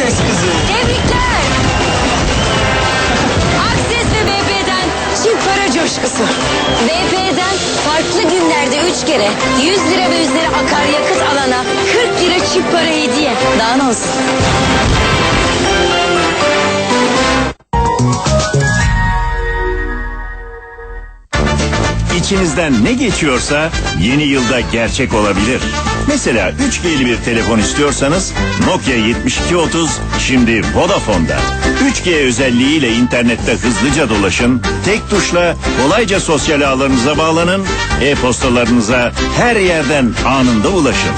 ses kızı. Tebrikler. Akses ve VP'den çift para coşkusu. VP'den farklı günlerde 3 kere 100 lira ve üzeri akaryakıt alana 40 lira çift para hediye. Daha ne olsun? İçinizden ne geçiyorsa yeni yılda gerçek olabilir. Mesela 3G'li bir telefon istiyorsanız Nokia 7230 şimdi Vodafone'da. 3G özelliğiyle internette hızlıca dolaşın, tek tuşla kolayca sosyal ağlarınıza bağlanın, e-postalarınıza her yerden anında ulaşın.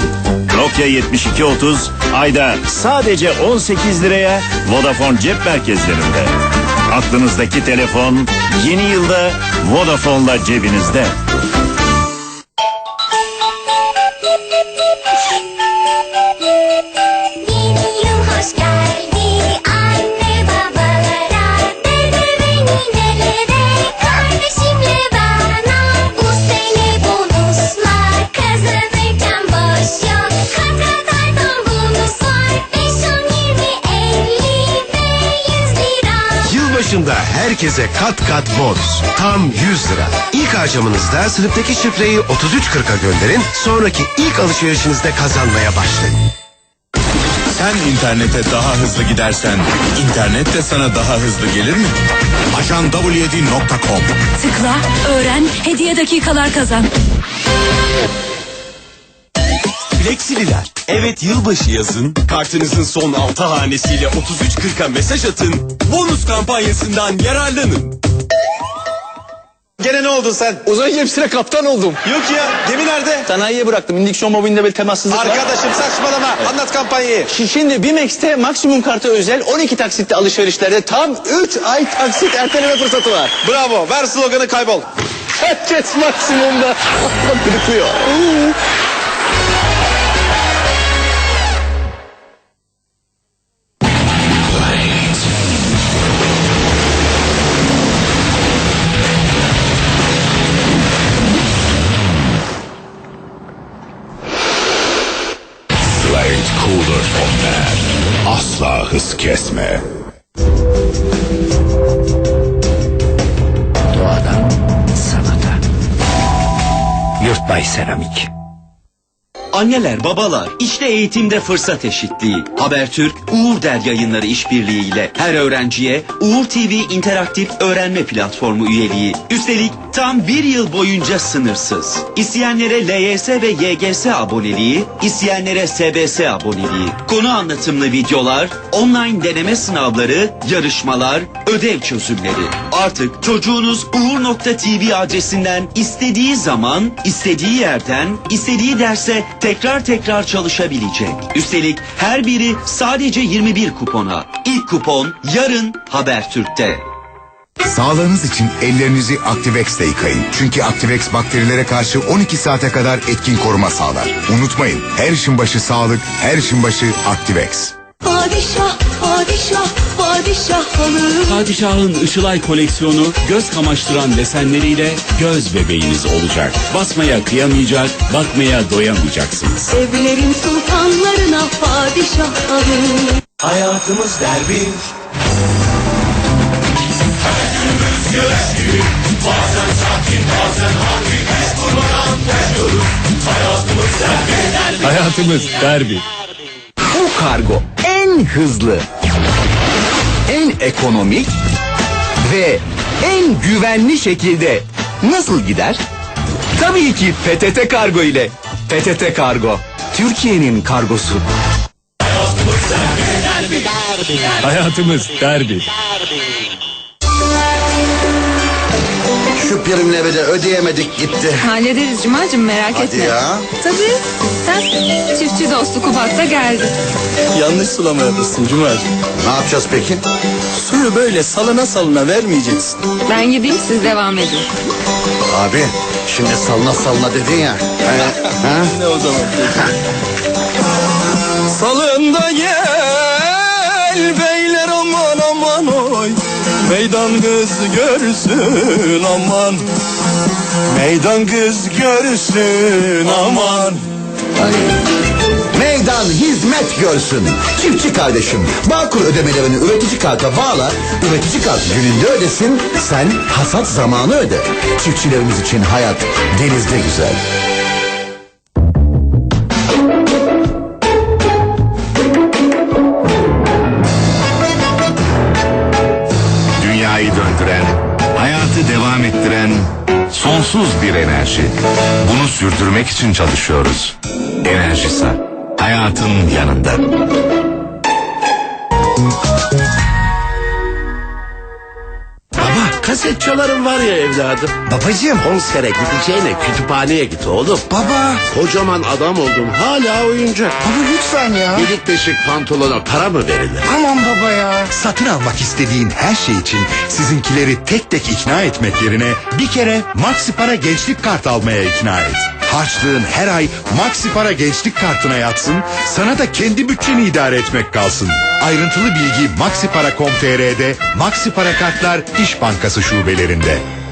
Nokia 7230 ayda sadece 18 liraya Vodafone cep merkezlerinde. Aklınızdaki telefon yeni yılda Vodafone'la cebinizde. Herkese kat kat bonus. Tam 100 lira. İlk harcamanızda sınıftaki şifreyi 3340'a gönderin. Sonraki ilk alışverişinizde kazanmaya başlayın. Sen internete daha hızlı gidersen internet de sana daha hızlı gelir mi? Ajan w7.com Tıkla, öğren, hediye dakikalar kazan. Fleksililer. Evet yılbaşı yazın. Kartınızın son 6 hanesiyle 33.40'a mesaj atın. Bonus kampanyasından yararlanın. Gene ne oldun sen? Uzay gemisine kaptan oldum. Yok ya gemi nerede? Sanayiye bıraktım. İndiksiyon mobilinde bir temassızlık var. Arkadaşım saçmalama. Anlat kampanyayı. Şi- Şimdi Bimex'te maksimum kartı özel 12 taksitle alışverişlerde tam 3 ay taksit erteleme fırsatı var. Bravo. Ver sloganı kaybol. Herkes maksimumda. Gıdıklıyor. Asla hız kesme. Doğadan sanata. Yurtbay Seramik. Anneler, babalar, işte eğitimde fırsat eşitliği. Habertürk, Uğur Der yayınları işbirliğiyle her öğrenciye Uğur TV interaktif öğrenme platformu üyeliği. Üstelik tam bir yıl boyunca sınırsız. İsteyenlere LYS ve YGS aboneliği, isteyenlere SBS aboneliği. Konu anlatımlı videolar, online deneme sınavları, yarışmalar, ödev çözümleri. Artık çocuğunuz uğur.tv adresinden istediği zaman, istediği yerden, istediği derse tekrar tekrar çalışabilecek. Üstelik her biri sadece 21 kupona. İlk kupon yarın Habertürk'te. Sağlığınız için ellerinizi Activex'te yıkayın. Çünkü Activex bakterilere karşı 12 saate kadar etkin koruma sağlar. Unutmayın, her işin başı sağlık, her işin başı Activex. Padişah, padişah, padişah hanım Padişah'ın Işılay koleksiyonu göz kamaştıran desenleriyle göz bebeğiniz olacak. Basmaya kıyamayacak, bakmaya doyamayacaksınız. Evlerin sultanlarına padişah hanım Hayatımız derbi. Hayatımız derbi. Bu kargo en hızlı, en ekonomik ve en güvenli şekilde nasıl gider? Tabii ki PTT Kargo ile. PTT Kargo, Türkiye'nin kargosu. Hayatımız derbi. Şu primleri de ödeyemedik gitti. Hallederiz Cuma'cığım merak Hadi ya. Tabii. Sen çiftçi dostu Kubat'ta geldi. Yanlış sulama yapmışsın Cuma'cığım. Ne yapacağız peki? Suyu böyle salına salına vermeyeceksin. Ben gideyim siz devam edin. Abi şimdi salına salına dedin ya. He, ha? Ne o zaman? Salında gel oy. Meydan kız görsün aman. Meydan kız görsün aman. Meydan Vatan hizmet görsün. Çiftçi kardeşim Bağkur ödemelerini üretici karta bağla. Üretici kart gününde ödesin. Sen hasat zamanı öde. Çiftçilerimiz için hayat denizde güzel. Ettiren sonsuz bir enerji. Bunu sürdürmek için çalışıyoruz. Enerjisa, hayatın yanında. Kaset çalarım var ya evladım. Babacığım. Konsere gideceğine kütüphaneye git oğlum. Baba. Kocaman adam oldun hala oyuncak. Baba lütfen ya. Delik deşik pantolona para mı verilir? Aman baba ya. Satın almak istediğin her şey için sizinkileri tek tek ikna etmek yerine bir kere Maxi Para Gençlik Kart almaya ikna et. Harçlığın her ay Maxi Para Gençlik Kartına yatsın, sana da kendi bütçeni idare etmek kalsın. Ayrıntılı bilgi maxipara.com.tr'de Maxi Para Kartlar İş Bankası şubelerinde.